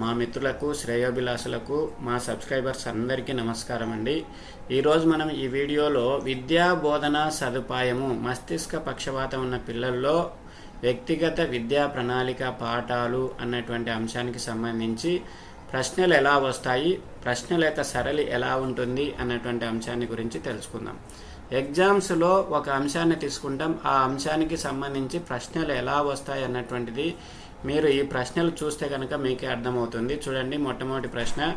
మా మిత్రులకు శ్రేయోభిలాషులకు మా సబ్స్క్రైబర్స్ అందరికీ నమస్కారం అండి. ఈరోజు మనం ఈ వీడియోలో విద్యా బోధన సదుపాయము మస్తిష్క పక్షపాతం ఉన్న పిల్లల్లో వ్యక్తిగత విద్యా ప్రణాళిక పాఠాలు అన్నటువంటి అంశానికి సంబంధించి ప్రశ్నలు ఎలా వస్తాయి ప్రశ్నల యొక్క సరళి ఎలా ఉంటుంది అన్నటువంటి అంశాన్ని గురించి తెలుసుకుందాం. ఎగ్జామ్స్లో ఒక అంశాన్ని తీసుకుంటాం. ఆ అంశానికి సంబంధించి ప్రశ్నలు ఎలా వస్తాయి అన్నటువంటిది మీరు ఈ ప్రశ్నలు చూస్తే కనుక మీకే అర్థమవుతుంది. చూడండి మొట్టమొదటి ప్రశ్న.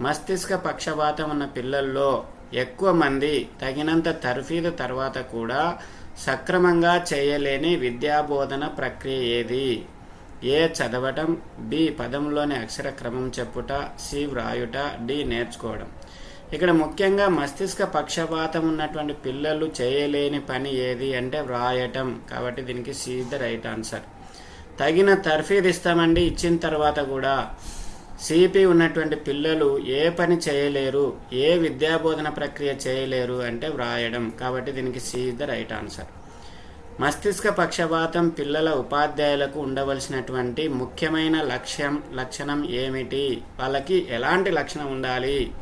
మస్తిష్క పక్షపాతం ఉన్న పిల్లల్లో ఎక్కువ మంది తగినంత తర్ఫీదు తర్వాత కూడా సక్రమంగా చేయలేని విద్యాబోధన ప్రక్రియ ఏది? ఏ చదవటం బి పదంలోని అక్షర క్రమం చెప్పుట సి వ్రాయుట డి నేర్చుకోవడం. ఇక్కడ ముఖ్యంగా మస్తిష్క పక్షపాతం ఉన్నటువంటి పిల్లలు చేయలేని పని ఏది అంటే వ్రాయటం. కాబట్టి దీనికి సి ద రైట్ ఆన్సర్. తగిన తర్ఫీదు ఇస్తామండి ఇచ్చిన తర్వాత కూడా. సిపి ఉన్నటువంటి పిల్లలు ఏ పని చేయలేరు ఏ విద్యాబోధన ప్రక్రియ చేయలేరు అంటే వ్రాయడం. కాబట్టి దీనికి సి ద రైట్ ఆన్సర్. మస్తిష్క పక్షపాతం పిల్లల ఉపాధ్యాయులకు ఉండవలసినటువంటి ముఖ్యమైన లక్ష్యం లక్షణం ఏమిటి? వాళ్ళకి ఎలాంటి లక్షణం ఉండాలి?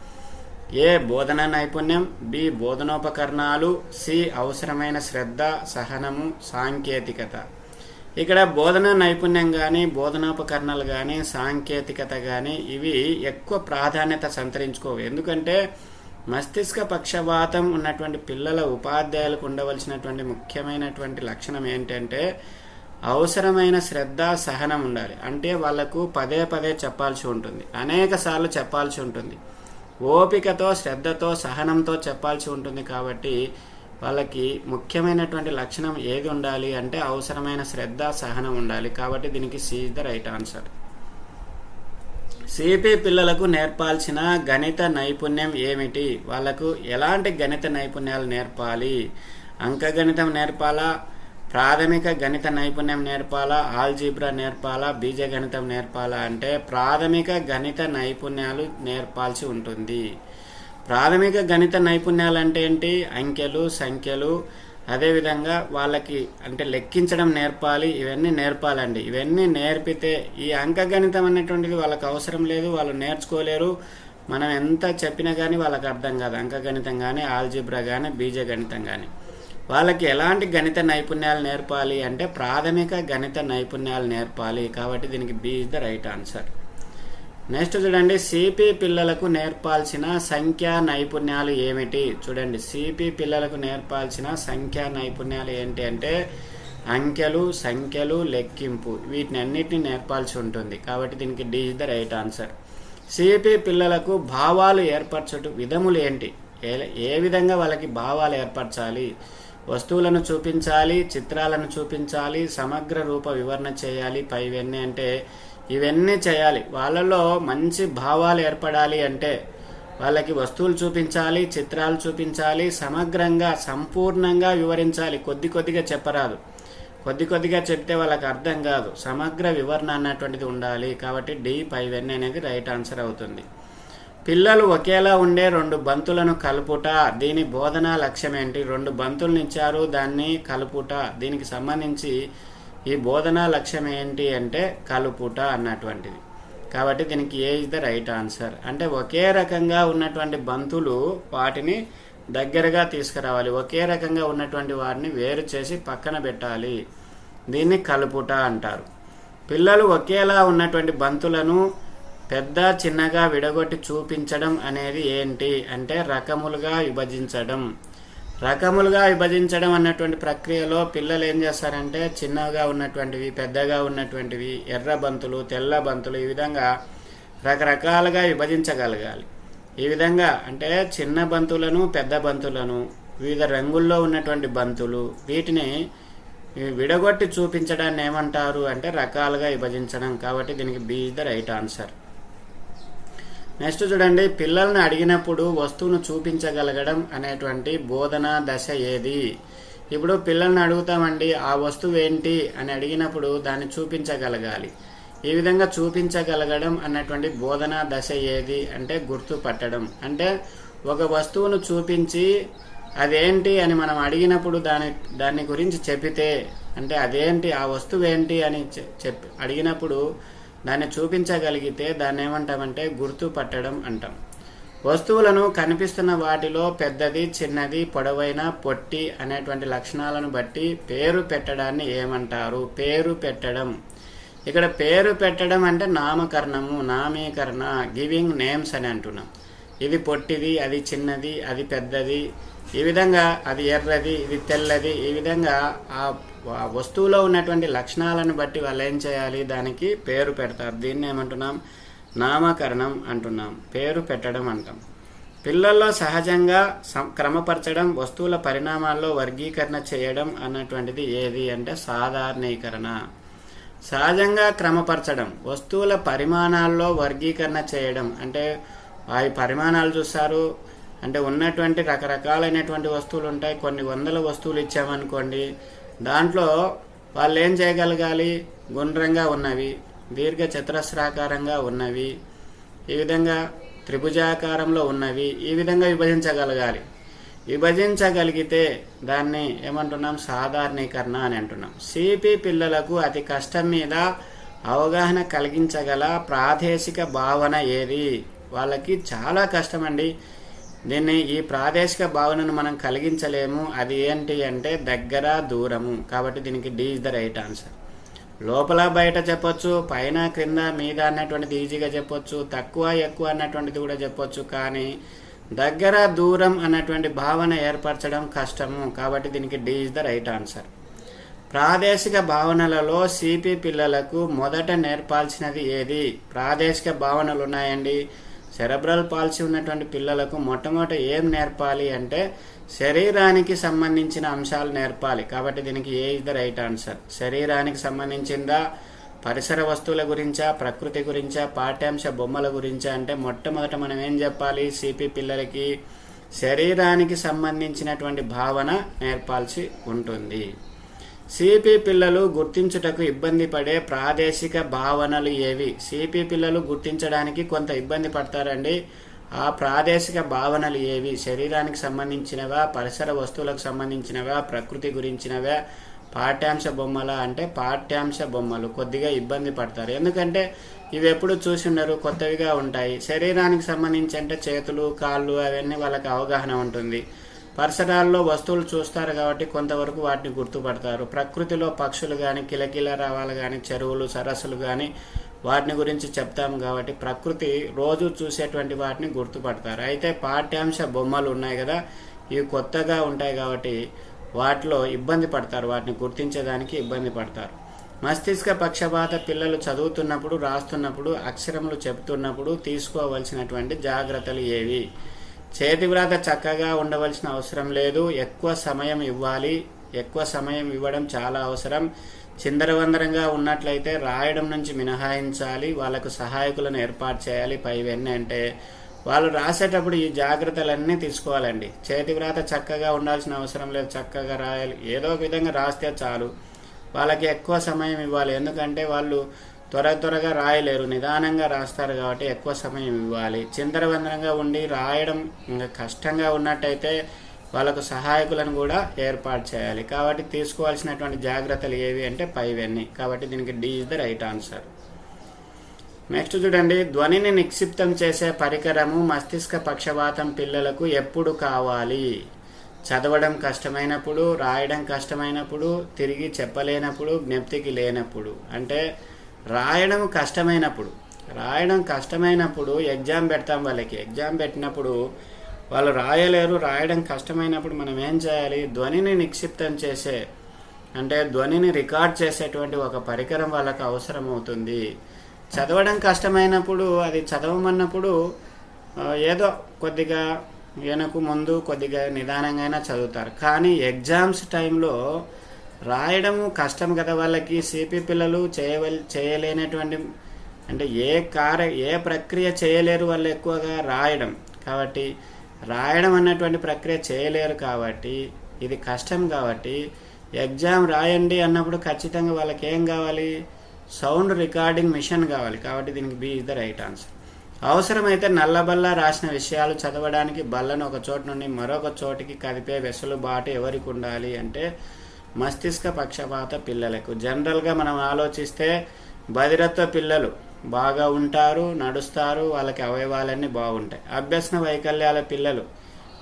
ఏ బోధన నైపుణ్యం? బి బోధనోపకరణాలు. సి అవసరమైన శ్రద్ధ సహనము సాంకేతికత. ఇక్కడ బోధన నైపుణ్యం కానీ బోధనోపకరణాలు కానీ సాంకేతికత కానీ ఇవి ఎక్కువ ప్రాధాన్యత సంతరించుకోవు. ఎందుకంటే మస్తిష్క పక్షపాతం ఉన్నటువంటి పిల్లల ఉపాధ్యాయులకు ఉండవలసినటువంటి ముఖ్యమైనటువంటి లక్షణం ఏంటంటే అవసరమైన శ్రద్ధ సహనం ఉండాలి. అంటే వాళ్ళకు పదే పదే చెప్పాల్సి ఉంటుంది. అనేక సార్లు చెప్పాల్సి ఉంటుంది. ఓపికతో శ్రద్ధతో సహనంతో చెప్పాల్సి ఉంటుంది కాబట్టి వాళ్ళకి ముఖ్యమైనటువంటి లక్షణం ఏది ఉండాలి అంటే అవసరమైన శ్రద్ధ సహనం ఉండాలి. కాబట్టి దీనికి C the right answer CP పిల్లలకు నేర్పాల్సిన గణిత నైపుణ్యం ఏమిటి? వాళ్ళకు ఎలాంటి గణిత నైపుణ్యాలు నేర్పాలి? అంకగణితం నేర్పాలా? ప్రాథమిక గణిత నైపుణ్యం నేర్పాలా? ఆల్జీబ్రా నేర్పాలా? బీజగణితం నేర్పాలా? అంటే ప్రాథమిక గణిత నైపుణ్యాలు నేర్పాల్సి ఉంటుంది. ప్రాథమిక గణిత నైపుణ్యాలు అంటే ఏంటి? అంకెలు సంఖ్యలు. అదేవిధంగా వాళ్ళకి అంటే లెక్కించడం నేర్పాలి ఇవన్నీ నేర్పాలండి. ఇవన్నీ నేర్పితే ఈ అంకగణితం అనేటువంటిది వాళ్ళకి అవసరం లేదు వాళ్ళు నేర్చుకోలేరు. మనం ఎంత చెప్పినా కానీ వాళ్ళకి అర్థం కాదు. అంకగణితం కానీ ఆల్జిబ్రా కానీ బీజగణితం కానీ వాళ్ళకి ఎలాంటి గణిత నైపుణ్యాలు నేర్పాలి అంటే ప్రాథమిక గణిత నైపుణ్యాలు నేర్పాలి. కాబట్టి దీనికి B is the right answer. Next చూడండి సిపి పిల్లలకు నేర్పాల్సిన సంఖ్యా నైపుణ్యాలు ఏమిటి? చూడండి సిపి పిల్లలకు నేర్పాల్సిన సంఖ్యా నైపుణ్యాలు ఏంటి అంటే అంకెలు సంఖ్యలు లెక్కింపు. వీటిని అన్నిటిని నేర్పాల్సి ఉంటుంది. కాబట్టి దీనికి D is the right answer CP పిల్లలకు భావాలు ఏర్పరచట విధములు ఏంటి? ఏ ఏ విధంగా వాళ్ళకి భావాలు ఏర్పరచాలి? వస్తువులను చూపించాలి చిత్రాలను చూపించాలి సమగ్ర రూప వివరణ చేయాలి పైవన్నీ అంటే ఇవన్నీ చేయాలి. వాళ్ళలో మంచి భావాలు ఏర్పడాలి అంటే వాళ్ళకి వస్తువులు చూపించాలి చిత్రాలు చూపించాలి సమగ్రంగా సంపూర్ణంగా వివరించాలి. కొద్ది కొద్దిగా చెప్పరాదు. కొద్ది కొద్దిగా చెప్తే వాళ్ళకి అర్థం కాదు. సమగ్ర వివరణ అన్నటువంటిది ఉండాలి. కాబట్టి డి పైవన్నీ అనేది రైట్ ఆన్సర్ అవుతుంది. పిల్లలు ఒకేలా ఉండే రెండు బంతులను కలుపుట దీని బోధన లక్ష్యం ఏంటి రెండు బంతులను ఇచ్చారు దాన్ని కలుపుట. దీనికి సంబంధించి ఈ బోధన లక్ష్యం ఏంటి అంటే కలుపుట అన్నటువంటిది. కాబట్టి దీనికి A is the right answer అంటే ఒకే రకంగా ఉన్నటువంటి బంతులు వాటిని దగ్గరగా తీసుకురావాలి. ఒకే రకంగా ఉన్నటువంటి వాటిని వేరు చేసి పక్కన పెట్టాలి. దీన్ని కలుపుట అంటారు. పిల్లలు ఒకేలా ఉన్నటువంటి బంతులను పెద్ద చిన్నగా విడగొట్టి చూపించడం అనేది ఏంటి అంటే రకములుగా విభజించడం. రకములుగా విభజించడం అన్నటువంటి ప్రక్రియలో పిల్లలు ఏం చేస్తారంటే చిన్నగా ఉన్నటువంటివి పెద్దగా ఉన్నటువంటివి ఎర్ర బంతులు తెల్ల బంతులు ఈ విధంగా రకరకాలుగా విభజించగలగాలి. ఈ విధంగా అంటే చిన్న బంతులను పెద్ద బంతులను వివిధ రంగుల్లో ఉన్నటువంటి బంతులు వీటిని విడగొట్టి చూపించడాన్ని ఏమంటారు అంటే రకాలుగా విభజించడం. కాబట్టి దీనికి B the right answer. Next చూడండి పిల్లల్ని అడిగినప్పుడు వస్తువును చూపించగలగడం అనేటువంటి బోధన దశ ఏది? ఇప్పుడు పిల్లల్ని అడుగుతామండి ఆ వస్తువు ఏంటి? అని అడిగినప్పుడు దాన్ని చూపించగలగాలి. ఈ విధంగా చూపించగలగడం అన్నటువంటి బోధన దశ ఏది అంటే గుర్తుపట్టడం అంటే ఒక వస్తువును చూపించి అదేంటి? అని మనం అడిగినప్పుడు దాని దాని గురించి చెబితే అంటే అదేంటి? ఆ వస్తువు ఏంటి? అని చెప్పి అడిగినప్పుడు దాన్ని చూపించగలిగితే దాన్ని ఏమంటామంటే గుర్తుపట్టడం అంటాం. వస్తువులను కనిపిస్తున్న వాటిలో పెద్దది చిన్నది పొడవైన పొట్టి అనేటువంటి లక్షణాలను బట్టి పేరు పెట్టడాన్ని ఏమంటారు? పేరు పెట్టడం. ఇక్కడ పేరు పెట్టడం అంటే నామకరణము నామీకరణ గివింగ్ నేమ్స్ అని అంటున్నాం. ఇది పొట్టిది అది చిన్నది అది పెద్దది. ఈ విధంగా అది ఎర్రది ఇది తెల్లది. ఈ విధంగా ఆ వస్తువులో ఉన్నటువంటి లక్షణాలను బట్టి వాళ్ళు ఏం చేయాలి? దానికి పేరు పెడతారు. దీన్ని ఏమంటున్నాం? నామకరణం అంటున్నాం. పేరు పెట్టడం అంటాం. పిల్లల్లో సహజంగా సం- క్రమపరచడం వస్తువుల పరిణామాల్లో వర్గీకరణ చేయడం అన్నటువంటిది ఏది అంటే సాధారణీకరణ. సహజంగా క్రమపరచడం వస్తువుల పరిమాణాల్లో వర్గీకరణ చేయడం అంటే వారి పరిమాణాలు చూస్తారు అంటే ఉన్నటువంటి రకరకాలైనటువంటి వస్తువులు ఉంటాయి. కొన్ని వందల వస్తువులు ఇచ్చామనుకోండి దాంట్లో వాళ్ళు ఏం చేయగలగాలి? గుండ్రంగా ఉన్నవి దీర్ఘ చతురస్రాకారంగా ఉన్నవి ఈ విధంగా త్రిభుజాకారంలో ఉన్నవి ఈ విధంగా విభజించగలగాలి. విభజించగలిగితే దాన్ని ఏమంటున్నాం? సాధారణీకరణ అని అంటున్నాం. సిపి పిల్లలకు అతి కష్టం మీద అవగాహన కలిగించగల ప్రాదేశిక భావన ఏది? వాళ్ళకి చాలా కష్టమండి. దీన్ని ఈ ప్రాదేశిక భావనను మనం కలిగించలేము. అది ఏంటి అంటే దగ్గర దూరము. కాబట్టి దీనికి D is the right answer లోపల బయట చెప్పొచ్చు పైన క్రింద మీద అన్నటువంటిది ఈజీగా చెప్పొచ్చు తక్కువ ఎక్కువ అన్నటువంటిది కూడా చెప్పొచ్చు. కానీ దగ్గర దూరం అన్నటువంటి భావన ఏర్పరచడం కష్టము. కాబట్టి దీనికి D is the right answer ప్రాదేశిక భావనలలో సిపి పిల్లలకు మొదట నేర్పాల్సినది ఏది? ప్రాదేశిక భావనలు ఉన్నాయండి. సెరబ్రల్ పాలసీ ఉన్నటువంటి పిల్లలకు మొట్టమొదట ఏం నేర్పాలి అంటే శరీరానికి సంబంధించిన అంశాలు నేర్పాలి. కాబట్టి దీనికి A is the right answer? శరీరానికి సంబంధించిందా? పరిసర వస్తువుల గురించా? ప్రకృతి గురించా? పాఠ్యాంశ బొమ్మల గురించా? అంటే మొట్టమొదట మనం ఏం చెప్పాలి? సిపి పిల్లలకి శరీరానికి సంబంధించినటువంటి భావన నేర్పాల్సి ఉంటుంది. సిపి పిల్లలు గుర్తించుటకు ఇబ్బంది పడే ప్రాదేశిక భావనలు ఏవి? సిపి పిల్లలు గుర్తించడానికి కొంత ఇబ్బంది పడతారండి. ఆ ప్రాదేశిక భావనలు ఏవి? శరీరానికి సంబంధించినవా? పరిసర వస్తువులకు సంబంధించినవా? ప్రకృతి గురించినవా? పాఠ్యాంశ బొమ్మల అంటే పాఠ్యాంశ బొమ్మలు కొద్దిగా ఇబ్బంది పడతారు. ఎందుకంటే ఇవి ఎప్పుడు చూసి ఉండరు కొత్తవిగా ఉంటాయి. శరీరానికి సంబంధించి అంటే చేతులు కాళ్ళు అవన్నీ వాళ్ళకి అవగాహన ఉంటుంది. పరిసరాల్లో వస్తువులు చూస్తారు కాబట్టి కొంతవరకు వాటిని గుర్తుపడతారు. ప్రకృతిలో పక్షులు కానీ కిలకిల రావాలు కానీ చెరువులు సరస్సులు కానీ వాటిని గురించి చెప్తాము కాబట్టి ప్రకృతి రోజు చూసేటువంటి వాటిని గుర్తుపడతారు. అయితే పాఠ్యాంశ బొమ్మలు ఉన్నాయి కదా ఇవి కొత్తగా ఉంటాయి కాబట్టి వాటిలో ఇబ్బంది పడతారు. వాటిని గుర్తించడానికి ఇబ్బంది పడతారు. మస్తిష్క పక్షపాత పిల్లలు చదువుతున్నప్పుడు రాస్తున్నప్పుడు అక్షరములు చెబుతున్నప్పుడు తీసుకోవలసినటువంటి జాగ్రత్తలు ఏవి? చేతి వ్రాత చక్కగా ఉండవలసిన అవసరం లేదు. ఎక్కువ సమయం ఇవ్వాలి. ఎక్కువ సమయం ఇవ్వడం చాలా అవసరం. చిందరవందరంగా ఉన్నట్లయితే రాయడం నుంచి మినహాయించాలి. వాళ్ళకు సహాయకులను ఏర్పాటు చేయాలి. పైవన్నీ అంటే వాళ్ళు రాసేటప్పుడు ఈ జాగ్రత్తలన్నీ తీసుకోవాలండి. చేతి వ్రాత చక్కగా ఉండాల్సిన అవసరం లేదు. చక్కగా రాయాలి. ఏదో ఒక విధంగా రాస్తే చాలు. వాళ్ళకి ఎక్కువ సమయం ఇవ్వాలి. ఎందుకంటే వాళ్ళు త్వర త్వరగా రాయలేరు. నిదానంగా రాస్తారు కాబట్టి ఎక్కువ సమయం ఇవ్వాలి. చిందరవందరంగా ఉండి రాయడం ఇంకా కష్టంగా ఉన్నట్టయితే వాళ్ళకు సహాయకులను కూడా ఏర్పాటు చేయాలి. కాబట్టి తీసుకోవాల్సినటువంటి జాగ్రత్తలు ఏవి అంటే పైవన్నీ. కాబట్టి దీనికి D is the right answer. Next చూడండి. ధ్వనిని నిక్షిప్తం చేసే పరికరము మస్తిష్క పక్షవాతం పిల్లలకు ఎప్పుడు కావాలి? చదవడం కష్టమైనప్పుడు రాయడం కష్టమైనప్పుడు తిరిగి చెప్పలేనప్పుడు జ్ఞప్తికి లేనప్పుడు. అంటే రాయడం కష్టమైనప్పుడు రాయడం కష్టమైనప్పుడు ఎగ్జామ్ పెడతాం వాళ్ళకి. ఎగ్జామ్ పెట్టినప్పుడు వాళ్ళు రాయలేరు రాయడం కష్టమైనప్పుడు మనం ఏం చేయాలి? ధ్వనిని నిక్షిప్తం చేసే అంటే ధ్వనిని రికార్డ్ చేసేటువంటి ఒక పరికరం వాళ్ళకు అవసరం అవుతుంది చదవడం కష్టమైనప్పుడు అది చదవమన్నప్పుడు ఏదో కొద్దిగా వెనక ముందు కొద్దిగా నిదానంగా చదువుతారు. కానీ ఎగ్జామ్స్ టైంలో రాయడం కష్టం కదా వాళ్ళకి సిపి పిల్లలు చేయవల్ చేయలేనటువంటి అంటే ఏ కార్య ఏ ప్రక్రియ చేయలేరు వాళ్ళు ఎక్కువగా రాయడం. కాబట్టి రాయడం అన్నటువంటి ప్రక్రియ చేయలేరు కాబట్టి ఇది కష్టం కాబట్టి ఎగ్జామ్ రాయండి అన్నప్పుడు ఖచ్చితంగా వాళ్ళకి ఏం కావాలి? సౌండ్ రికార్డింగ్ మిషన్ కావాలి. కాబట్టి దీనికి B is the right answer. అవసరమైతే నల్లబల్ల రాసిన విషయాలు చదవడానికి బల్లను ఒక చోటు నుండి మరొక చోటికి కదిపే వెసులుబాటు ఎవరికి ఉండాలి అంటే మస్తిష్క పక్షపాత పిల్లలకు. జనరల్గా మనం ఆలోచిస్తే బదిరత్వ పిల్లలు బాగా ఉంటారు నడుస్తారు వాళ్ళకి అవయవాలన్నీ బాగుంటాయి. అభ్యసన వైకల్యాల పిల్లలు.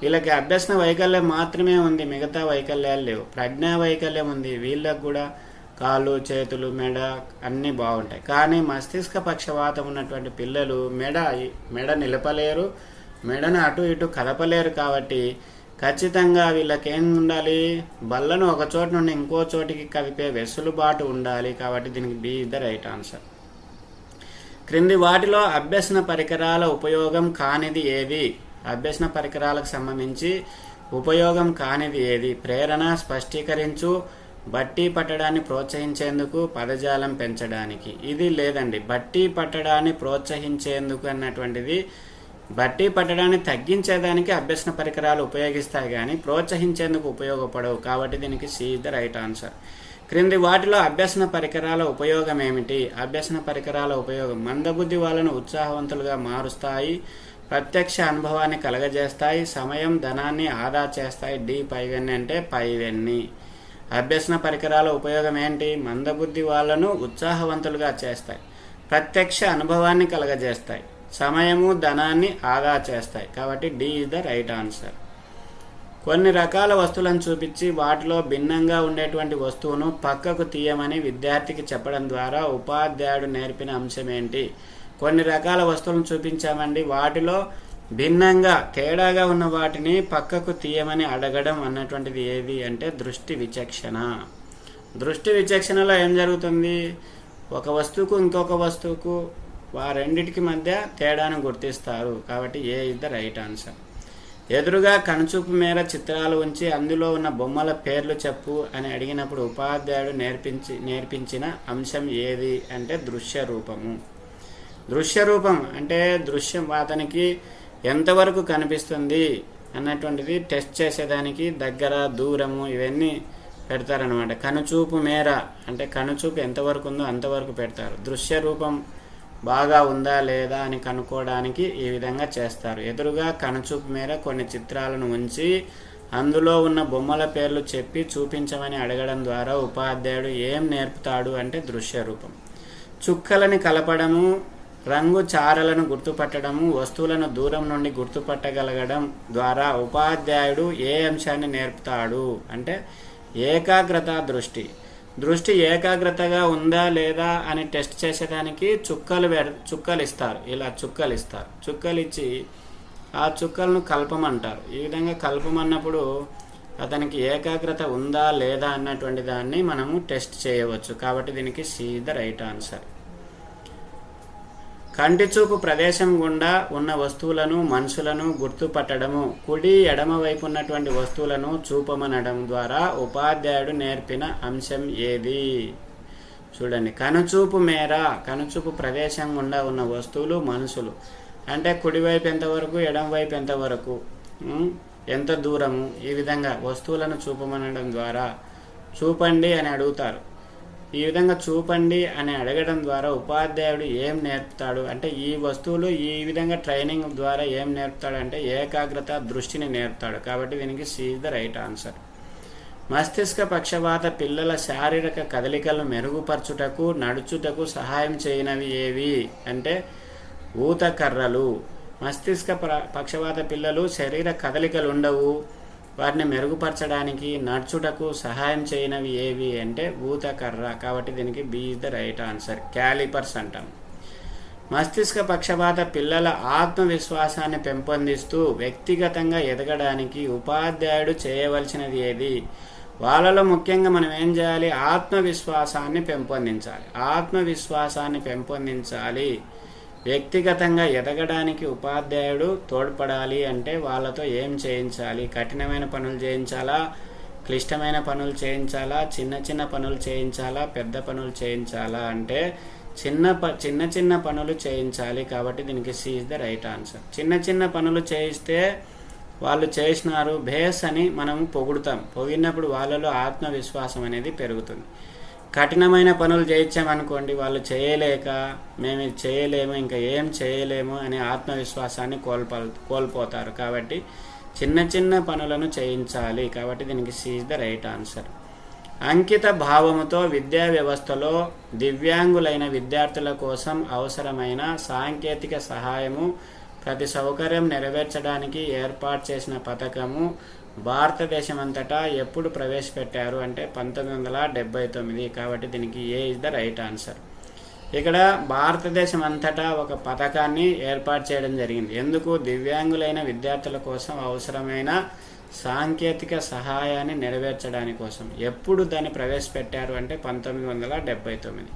వీళ్ళకి అభ్యసన వైకల్యం మాత్రమే ఉంది మిగతా వైకల్యాలు లేవు. ప్రజ్ఞా వైకల్యం ఉంది వీళ్ళకు కూడా కాళ్ళు చేతులు మెడ అన్నీ బాగుంటాయి. కానీ మస్తిష్క పక్షవాతం ఉన్నటువంటి పిల్లలు మెడ మెడ నిలపలేరు మెడను అటు ఇటు కదపలేరు కాబట్టి ఖచ్చితంగా వీళ్ళకి ఏం ఉండాలి? బల్లను ఒక చోటు నుండి ఇంకో చోటికి కదిపే వెసులుబాటు ఉండాలి కాబట్టి దీనికి బి ద రైట్ ఆన్సర్ క్రింది వాటిలో అభ్యసన పరికరాల ఉపయోగం కానిది ఏది? అభ్యసన పరికరాలకు సంబంధించి ఉపయోగం కానిది ఏది? ప్రేరణ స్పష్టీకరించు బట్టి పట్టడాన్ని ప్రోత్సహించేందుకు పదజాలం పెంచడానికి. ఇది లేదండి. బట్టి పట్టడాన్ని ప్రోత్సహించేందుకు అన్నటువంటిది బట్టి పట్టడాన్ని తగ్గించేదానికి అభ్యసన పరికరాలు ఉపయోగిస్తాయి కానీ ప్రోత్సహించేందుకు ఉపయోగపడవు. కాబట్టి దీనికి సి ద రైట్ ఆన్సర్. క్రింది వాటిలో అభ్యసన పరికరాల ఉపయోగం ఏమిటి? అభ్యసన పరికరాల ఉపయోగం మందబుద్ధి వాళ్ళను ఉత్సాహవంతులుగా మారుస్తాయి ప్రత్యక్ష అనుభవాన్ని కలగజేస్తాయి సమయం ధనాన్ని ఆదా చేస్తాయి. డి పైవెన్ని అంటే పైవెన్ని. అభ్యసన పరికరాల ఉపయోగం ఏంటి? మందబుద్ధి వాళ్ళను ఉత్సాహవంతులుగా చేస్తాయి ప్రత్యక్ష అనుభవాన్ని కలగజేస్తాయి. సమయము ధనాన్ని ఆదా చేస్తాయి. కాబట్టి D is the right answer కొన్ని రకాల వస్తువులను చూపించి వాటిలో భిన్నంగా ఉండేటువంటి వస్తువును పక్కకు తీయమని విద్యార్థికి చెప్పడం ద్వారా ఉపాధ్యాయుడు నేర్పిన అంశం ఏంటి? కొన్ని రకాల వస్తువులను చూపించామండి. వాటిలో భిన్నంగా తేడాగా ఉన్న వాటిని పక్కకు తీయమని అడగడం అన్నటువంటిది ఏది అంటే దృష్టి విచక్షణ. దృష్టి విచక్షణలో ఏం జరుగుతుంది? ఒక వస్తువుకు ఇంకొక వస్తువుకు వారెండిటికి మధ్య తేడాను గుర్తిస్తారు. కాబట్టి A is the right answer? ఎదురుగా కనుచూపు మేర చిత్రాలు ఉంచి అందులో ఉన్న బొమ్మల పేర్లు చెప్పు అని అడిగినప్పుడు ఉపాధ్యాయుడు నేర్పించి నేర్పించిన అంశం ఏది అంటే దృశ్య రూపము దృశ్య రూపం అంటే దృశ్యం అతనికి ఎంతవరకు కనిపిస్తుంది అన్నటువంటిది టెస్ట్ చేసేదానికి దగ్గర దూరము ఇవన్నీ పెడతారనమాట కనుచూపు మేర అంటే కనుచూపు ఎంతవరకు ఉందో అంతవరకు పెడతారు. దృశ్య రూపం బాగా ఉందా లేదా అని కనుక్కోవడానికి ఈ విధంగా చేస్తారు. ఎదురుగా కనుచూపు మేర కొన్ని చిత్రాలను ఉంచి అందులో ఉన్న బొమ్మల పేర్లు చెప్పి చూపించమని అడగడం ద్వారా ఉపాధ్యాయుడు ఏం నేర్పుతాడు అంటే దృశ్య రూపం. చుక్కలని కలపడము రంగు చారలను గుర్తుపట్టడము వస్తువులను దూరం నుండి గుర్తుపట్టగలగడం ద్వారా ఉపాధ్యాయుడు ఏ అంశాన్ని నేర్పుతాడు అంటే ఏకాగ్రత దృష్టి. దృష్టి ఏకాగ్రతగా ఉందా లేదా అని టెస్ట్ చేసేదానికి చుక్కలు పెడ చుక్కలు ఇస్తారు ఇలా చుక్కలు ఇస్తారు చుక్కలు ఇచ్చి ఆ చుక్కలను కలపమంటారు. ఈ విధంగా కలపమన్నప్పుడు అతనికి ఏకాగ్రత ఉందా లేదా అన్నటువంటి దాన్ని మనము టెస్ట్ చేయవచ్చు. కాబట్టి దీనికి సీ ద రైట్ ఆన్సర్. కంటి చూపు ప్రదేశం గుండా ఉన్న వస్తువులను మనుషులను గుర్తుపట్టడము. కుడి ఎడమ వైపు ఉన్నటువంటి వస్తువులను చూపమనడం ద్వారా ఉపాధ్యాయుడు నేర్పిన అంశం ఏది? చూడండి. కనుచూపు మేర కనుచూపు ప్రదేశం గుండా ఉన్న వస్తువులు మనుషులు. అంటే కుడివైపు ఎంతవరకు ఎడమ వైపు ఎంతవరకు ఎంత దూరము? ఈ విధంగా వస్తువులను చూపమనడం ద్వారా. చూపండి అని అడుగుతారు. ఈ విధంగా చూపండి అని అడగడం ద్వారా ఉపాధ్యాయుడు ఏం నేర్పుతాడు? అంటే ఈ వస్తువులు ఈ విధంగా ట్రైనింగ్ ద్వారా ఏం నేర్పుతాడు? అంటే ఏకాగ్రత దృష్టిని నేర్పుతాడు. కాబట్టి దీనికి సి ద రైట్ ఆన్సర్. మస్తిష్క పక్షవాత పిల్లల శారీరక కదలికలను మెరుగుపరచుటకు నడుచుటకు సహాయం చేయనవి ఏవి? అంటే ఊత కర్రలు మస్తిష్క ప్ర- పక్షవాత పిల్లలు శరీర కదలికలు ఉండవు. వాటిని మెరుగుపరచడానికి నడుచుటకు సహాయం చేయనవి ఏవి అంటే భూతకర్ర కాబట్టి దీనికి B is the right answer. Calipers అంటాం. మస్తిష్క పక్షపాత పిల్లల ఆత్మవిశ్వాసాన్ని పెంపొందిస్తూ వ్యక్తిగతంగా ఎదగడానికి ఉపాధ్యాయుడు చేయవలసినది ఏది? వాళ్ళలో ముఖ్యంగా మనం ఏం చేయాలి? ఆత్మవిశ్వాసాన్ని పెంపొందించాలి. ఆత్మవిశ్వాసాన్ని పెంపొందించాలి. వ్యక్తిగతంగా ఎదగడానికి ఉపాధ్యాయుడు తోడ్పడాలి అంటే వాళ్ళతో ఏం చేయించాలి? కఠినమైన పనులు చేయించాలా? క్లిష్టమైన పనులు చేయించాలా? చిన్న చిన్న పనులు చేయించాలా? పెద్ద పనులు చేయించాలా? అంటే చిన్న ప చిన్న చిన్న పనులు చేయించాలి కాబట్టి దీనికి C is the right answer. చిన్న చిన్న పనులు చేయిస్తే వాళ్ళు చేసినారు భేస్ అని మనం పొగుడుతాం. పొగిడినప్పుడు వాళ్ళలో ఆత్మవిశ్వాసం అనేది పెరుగుతుంది. కఠినమైన పనులు చేయించామనుకోండి వాళ్ళు చేయలేక మేము ఇది చేయలేము ఇంకా ఏం చేయలేము అనే ఆత్మవిశ్వాసాన్ని కోల్పో కోల్పోతారు. కాబట్టి చిన్న చిన్న పనులను చేయించాలి. కాబట్టి దీనికి సీజ్ ద రైట్ ఆన్సర్ అంకిత భావముతో విద్యా వ్యవస్థలో దివ్యాంగులైన విద్యార్థుల కోసం అవసరమైన సాంకేతిక సహాయము ప్రతి సౌకర్యం నెరవేర్చడానికి ఏర్పాటు చేసిన పథకము భారతదేశం అంతటా ఎప్పుడు ప్రవేశపెట్టారు అంటే పంతొమ్మిది వందల డెబ్బై తొమ్మిది. కాబట్టి దీనికి A is the right answer ఇక్కడ భారతదేశం అంతటా ఒక పథకాన్ని ఏర్పాటు చేయడం జరిగింది. ఎందుకు? దివ్యాంగులైన విద్యార్థుల కోసం అవసరమైన సాంకేతిక సహాయాన్ని నెరవేర్చడానికి కోసం. ఎప్పుడు దాన్ని ప్రవేశపెట్టారు అంటే పంతొమ్మిది వందల డెబ్బై తొమ్మిది.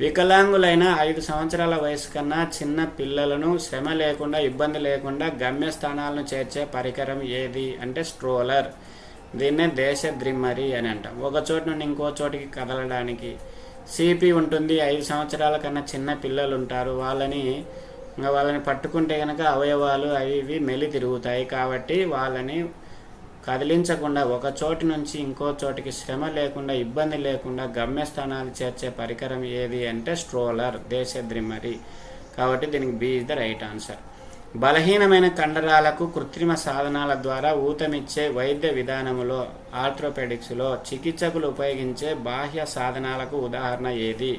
వికలాంగులైన ఐదు సంవత్సరాల వయసు కన్నా చిన్న పిల్లలను శ్రమ లేకుండా ఇబ్బంది లేకుండా గమ్యస్థానాలను చేర్చే పరికరం ఏది అంటే స్ట్రోలర్. దీన్నే దేశ ద్రిమ్మరి అని అంటాం. ఒక చోటు నుండి ఇంకో చోటికి కదలడానికి సిపి ఉంటుంది. ఐదు సంవత్సరాల కన్నా చిన్న పిల్లలు ఉంటారు వాళ్ళని వాళ్ళని పట్టుకుంటే కనుక అవయవాలు అవి ఇవి మెలి తిరుగుతాయి. కాబట్టి వాళ్ళని కదిలించకుండా ఒక చోటు నుంచి ఇంకో చోటికి శ్రమ లేకుండా ఇబ్బంది లేకుండా గమ్యస్థానాలు చేర్చే పరికరం ఏది అంటే స్ట్రోలర్ దేశ ద్రిమ్మరి కాబట్టి దీనికి B is the right answer. బలహీనమైన కండరాలకు కృత్రిమ సాధనాల ద్వారా ఊతమిచ్చే వైద్య విధానములో ఆర్థ్రోపెడిక్స్లో చికిత్సకులు ఉపయోగించే బాహ్య సాధనాలకు ఉదాహరణ ఏది?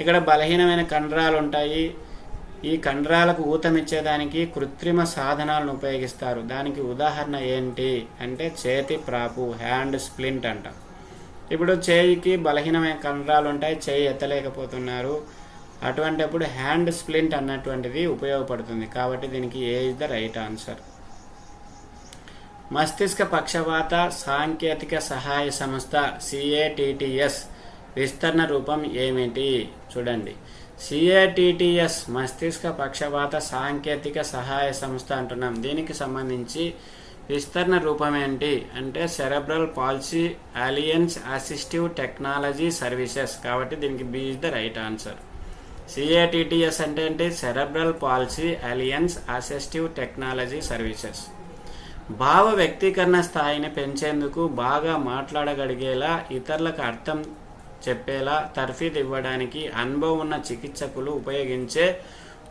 ఇక్కడ బలహీనమైన కండరాలు ఉంటాయి ఈ కండరాలకు ఊతమిచ్చేదానికి కృత్రిమ సాధనాలను ఉపయోగిస్తారు. దానికి ఉదాహరణ ఏంటి? అంటే చేతి ప్రాపు హ్యాండ్ స్ప్లింట్ అంట. ఇప్పుడు చేయికి బలహీనమైన కండరాలు ఉంటాయి చేయి ఎత్తలేకపోతున్నారు. అటువంటిప్పుడు హ్యాండ్ స్ప్లింట్ అన్నటువంటిది ఉపయోగపడుతుంది. కాబట్టి దీనికి A is the right answer మస్తిష్క పక్షవాత సాంకేతిక సహాయ సంస్థ సిఏటిటిఎస్ విస్తరణ రూపం ఏమిటి? చూడండి. సిఏటిటిఎస్ మస్తిష్క పక్షవాత సాంకేతిక సహాయ సంస్థ అంటున్నాం. దీనికి సంబంధించి విస్తరణ రూపం ఏంటి? అంటే cerebral palsy alliance assistive technology services. కాబట్టి దీనికి B is the right answer CATTS అంటే ఏంటి? Cerebral palsy alliance assistive technology services. భావ వ్యక్తీకరణ స్థాయిని పెంచేందుకు బాగా మాట్లాడగలిగేలా ఇతరులకు అర్థం చెప్పేలా తర్ఫీదు ఇవ్వడానికి అనుభవం ఉన్న చికిత్సకులు ఉపయోగించే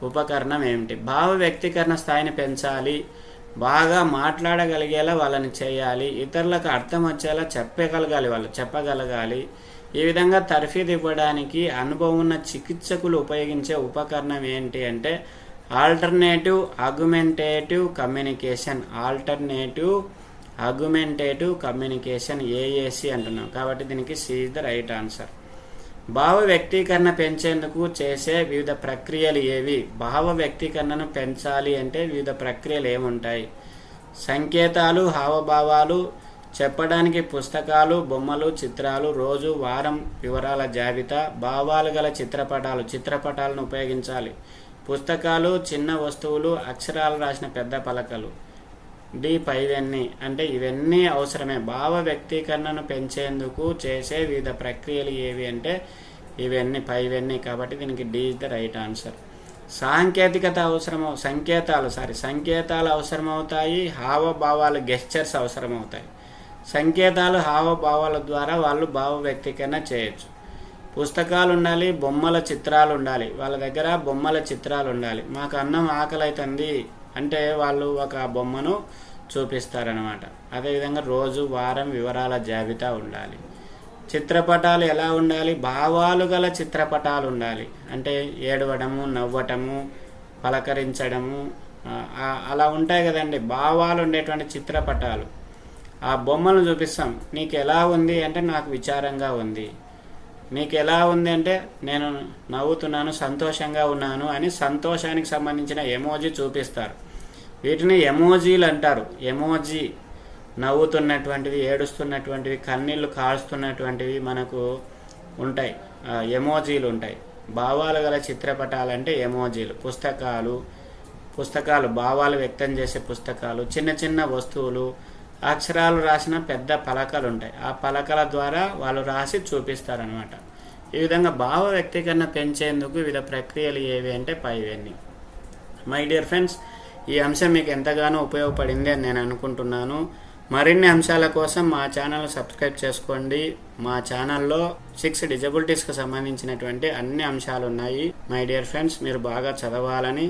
ఉపకరణం ఏమిటి? భావ వ్యక్తీకరణ స్థాయిని పెంచాలి బాగా మాట్లాడగలిగేలా వాళ్ళని చేయాలి ఇతరులకు అర్థం వచ్చేలా చెప్పగలగాలి వాళ్ళు చెప్పగలగాలి. ఈ విధంగా తర్ఫీదు ఇవ్వడానికి అనుభవం ఉన్న చికిత్సకులు ఉపయోగించే ఉపకరణం ఏంటి అంటే alternative augmentative communication alternative augmentative communication AAC అంటున్నాం. కాబట్టి దీనికి C is the right answer భావ వ్యక్తీకరణ పెంచేందుకు చేసే వివిధ ప్రక్రియలు ఏవి? భావ వ్యక్తీకరణను పెంచాలి అంటే వివిధ ప్రక్రియలు ఏముంటాయి? సంకేతాలు హావభావాలు చెప్పడానికి పుస్తకాలు బొమ్మలు చిత్రాలు రోజు వారం వివరాల జాబితా భావాలు గల చిత్రపటాలు చిత్రపటాలను ఉపయోగించాలి. పుస్తకాలు చిన్న వస్తువులు అక్షరాలు రాసిన పెద్ద పలకలు. డి పైవన్నీ అంటే ఇవన్నీ అవసరమే. భావ వ్యక్తీకరణను పెంచేందుకు చేసే వివిధ ప్రక్రియలు ఏవి అంటే ఇవన్నీ పైవన్నీ కాబట్టి దీనికి D is the right answer. సాంకేతికత అవసరమవు సంకేతాలు సారీ సంకేతాలు అవసరమవుతాయి హావభావాలు గెస్చర్స్ అవసరమవుతాయి. సంకేతాలు హావభావాల ద్వారా వాళ్ళు భావ వ్యక్తీకరణ చేయొచ్చు. పుస్తకాలు ఉండాలి బొమ్మల చిత్రాలు ఉండాలి. వాళ్ళ దగ్గర బొమ్మల చిత్రాలు ఉండాలి. మాకు అన్నం ఆకలి అవుతుంది అంటే వాళ్ళు ఒక బొమ్మను చూపిస్తారనమాట అదేవిధంగా రోజు వారం వివరాల జాబితా ఉండాలి. చిత్రపటాలు ఎలా ఉండాలి? భావాలు గల చిత్రపటాలు ఉండాలి. అంటే ఏడవడము నవ్వటము పలకరించడము అలా ఉంటాయి కదండి. భావాలు ఉండేటువంటి చిత్రపటాలు. ఆ బొమ్మను చూపిస్తాం. నీకు ఎలా ఉంది? అంటే నాకు విచారంగా ఉంది. నీకు ఎలా ఉంది? అంటే నేను నవ్వుతున్నాను సంతోషంగా ఉన్నాను అని సంతోషానికి సంబంధించిన ఎమోజీ చూపిస్తారు. వీటిని ఎమోజీలు అంటారు. ఎమోజీ నవ్వుతున్నటువంటివి ఏడుస్తున్నటువంటివి కన్నీళ్ళు కారుస్తున్నటువంటివి మనకు ఉంటాయి. ఎమోజీలు ఉంటాయి. భావాలు గల చిత్రపటాలు అంటే ఎమోజీలు. పుస్తకాలు పుస్తకాలు భావాలు వ్యక్తం చేసే పుస్తకాలు చిన్న చిన్న వస్తువులు అక్షరాలు రాసిన పెద్ద పలకలు ఉంటాయి. ఆ పలకల ద్వారా వాళ్ళు రాసి చూపిస్తారనమాట ఈ విధంగా భావ వ్యక్తీకరణ పెంచేందుకు వివిధ ప్రక్రియలు ఏవి అంటే పైవన్నీ. మై డియర్ ఫ్రెండ్స్ ఈ అంశం మీకు ఎంతగానో ఉపయోగపడింది అని నేను అనుకుంటున్నాను. మరిన్ని అంశాల కోసం మా ఛానల్ సబ్స్క్రైబ్ చేసుకోండి. మా ఛానల్లో సిక్స్ డిజబిలిటీస్కి సంబంధించినటువంటి అన్ని అంశాలు ఉన్నాయి. మై డియర్ ఫ్రెండ్స్ మీరు బాగా చదవాలని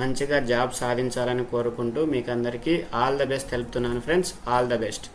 మంచిగా జాబ్ సాధించాలని కోరుకుంటూ మీకు అందరికీ ఆల్ ద బెస్ట్. తెలుపుతున్నాను ఫ్రెండ్స్. All the best.